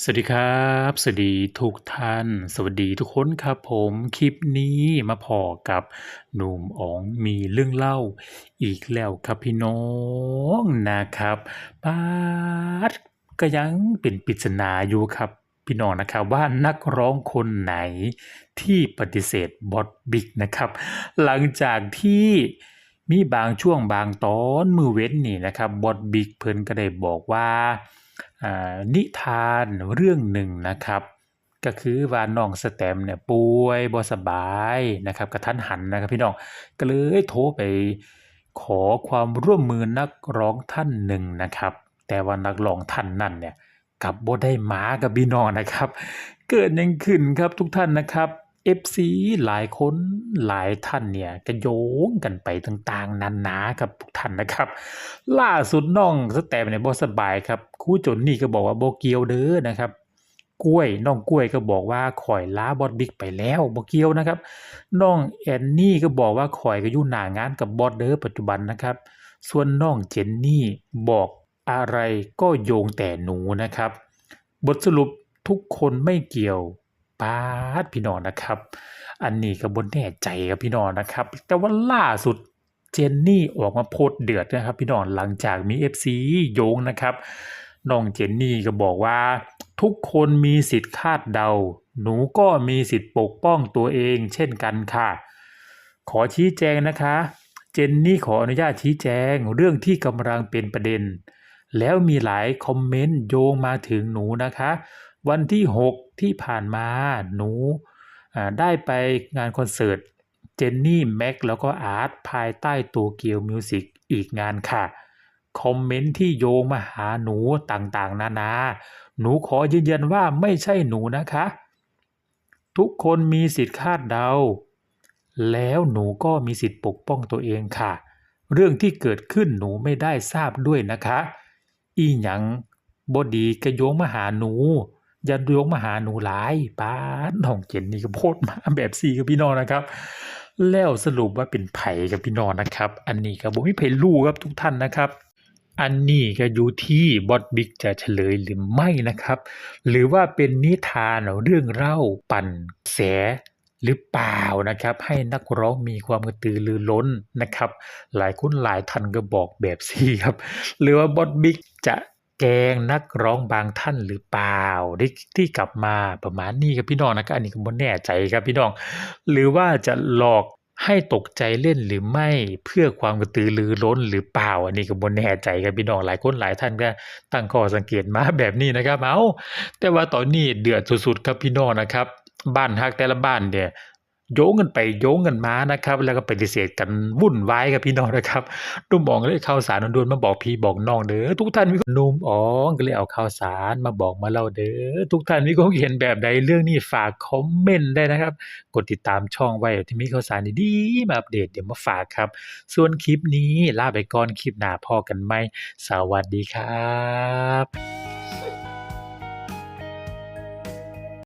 สวัสดีครับ สวัสดีทุกท่าน สวัสดีทุกคนครับผมคลิปนี้มาพอกับหนุ่มอ๋องมีเรื่องเล่า อีกแล้วครับพี่น้องนะครับปาดก็ยังเป็นปริศนาอยู่ครับพี่น้องนะครับว่านักร้องคนไหนที่ปฏิเสธบอสบิ๊กนะครับ หลังจากที่ มีบางช่วงบางตอนมือเว้นนี่นะครับบอสบิ๊กเพิ่นก็ได้บอกว่าอ่านิทานเรื่องหนึ่งนะครับ ก็คือว่าน้องสแตมเนี่ยป่วยบ่สบายนะครับกระทันหันนะครับพี่น้องก็เลยโทรไปขอความร่วมมือนักร้องท่านหนึ่งนะครับ แต่ว่านักร้องท่านนั้นเนี่ยกับบ่ได้มากับพี่น้องนะครับ เกิดยังขึ้นครับทุกท่านนะครับ FC หลายคนหลายท่านเนี่ยก็โยงกันไปต่างๆนานาครับทุกท่านนะครับ ล่าสุดน้องสแตมป์เนี่ยบ่สบายครับครูจนนี่ก็บอกว่าบ่เกียวเด้อนะครับ กล้วยน้องกล้วยก็บอกว่าข่อยล้าบอสบิ๊กไปแล้วบ่เกียวนะครับน้องแอนนี่ก็บอกว่าข่อยก็อยู่หน้างานกับบอสเด้อปัจจุบันนะครับ ส่วนน้องเจนนี่บอกอะไรก็โยงแต่หนูนะครับ บทสรุปทุกคนไม่เกี่ยว ปาดพี่น้องนะครับ อันนี้ก็บนแน่ใจครับพี่น้องนะครับ แต่ว่าล่าสุดเจนนี่ออกมาโพสเดือดนะครับ พี่น้องหลังจากมี FC โยงนะครับน้องเจนนี่ก็บอกว่า ทุกคนมีสิทธิ์คาดเดา หนูก็มีสิทธิ์ปกป้องตัวเอง เช่นกันค่ะ ขอชี้แจงนะคะ เจนนี่ขออนุญาตชี้แจงเรื่องที่กำลังเป็นประเด็น แล้วมีหลายคอมเมนต์โยงมาถึงหนูนะคะ วันที่ 6 ที่ผ่านมาหนูได้ไปงานคอนเสิร์ตเจนนี่แม็กแล้วก็อาร์ตภายใต้ตัวเกียวมิวสิกอีกงานค่ะ คอมเมนต์ที่โยงมาหาหนูต่างๆ นานา หนูขอยืนยันว่าไม่ใช่หนูนะคะ ทุกคนมีสิทธิ์คาดเดา แล้วหนูก็มีสิทธิ์ปกป้องตัวเองค่ะ เรื่องที่เกิดขึ้นหนูไม่ได้ทราบด้วยนะคะ อีหยังบดีก็โยงมาหาหนู อย่าโยงมาหาหนูหลายป้าน้องเจนนี่ก็โพดมาแบบสี่กับพี่น้องนะครับ แล้วสรุปว่าเป็นไผ่กับพี่น้องนะครับ อันนี้ก็บ่มีไผรู้ครับทุกท่านนะครับ อันนี้ก็อยู่ที่บอสบิ๊กจะเฉลยหรือไม่นะครับ หรือว่าเป็นนิทานเรื่องเล่าปั่นแสหรือเปล่านะครับให้นักร้องมีความกระตือรือร้นนะครับ หลายคนหลายท่านก็บอกแบบซี่ครับ หรือว่าบอสบิ๊กจะ กงนักร้องบางท่านหรือเปล่าที่ที่กลับมาประมาณนี้ครับพี่น้องนะครับอันนี้ก็บ่แน่ใจครับพี่น้อง หรือว่าจะหลอกให้ตกใจเล่นหรือไม่เพื่อความกระตือรือร้นหรือเปล่า อันนี้ก็บ่แน่ใจครับพี่น้องหลายคนหลายท่านก็ตั้งข้อสังเกตมาแบบนี้นะครับ เอาแต่ว่าตอนนี้เดือดสุดๆครับพี่น้องนะครับ บ้านฮักแต่ละบ้านเนี่ย โยงกันไปโยงกันมานะครับ แล้วก็ปฏิเสธกันวุ่นวายกับพี่น้องนะครับนุ่มอ๋องก็เลยข่าวสารด่วนมาบอกพี่บอกน้องเด้อทุกท่านมีนุ่มอ๋องก็เลยเอาข่าวสารมาบอกมาเล่าเด้อทุกท่านมีความเห็นแบบใดเรื่องนี้ฝากคอมเมนต์ได้นะครับ กดติดตามช่องไว้ที่มีข่าวสารดีๆมาอัปเดตเดี๋ยวมาฝากครับ ส่วนคลิปนี้ลาไปก่อนคลิปหน้าพอกันไหมสวัสดีครับ